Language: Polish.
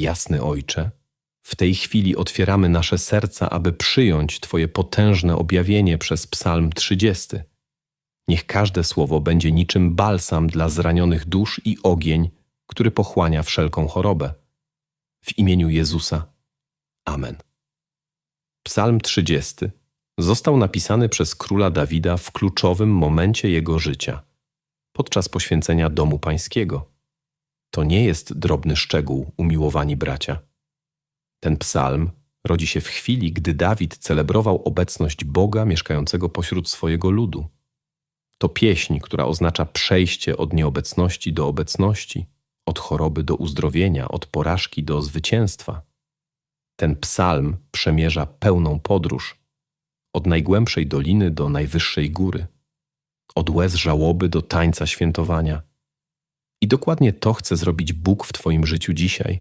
Jasny Ojcze, w tej chwili otwieramy nasze serca, aby przyjąć Twoje potężne objawienie przez Psalm 30. Niech każde słowo będzie niczym balsam dla zranionych dusz i ogień, który pochłania wszelką chorobę. W imieniu Jezusa. Amen. Psalm 30 został napisany przez króla Dawida w kluczowym momencie jego życia, podczas poświęcenia domu pańskiego. To nie jest drobny szczegół, umiłowani bracia. Ten psalm rodzi się w chwili, gdy Dawid celebrował obecność Boga mieszkającego pośród swojego ludu. To pieśń, która oznacza przejście od nieobecności do obecności, od choroby do uzdrowienia, od porażki do zwycięstwa. Ten psalm przemierza pełną podróż od najgłębszej doliny do najwyższej góry, od łez żałoby do tańca świętowania. I dokładnie to chce zrobić Bóg w Twoim życiu dzisiaj.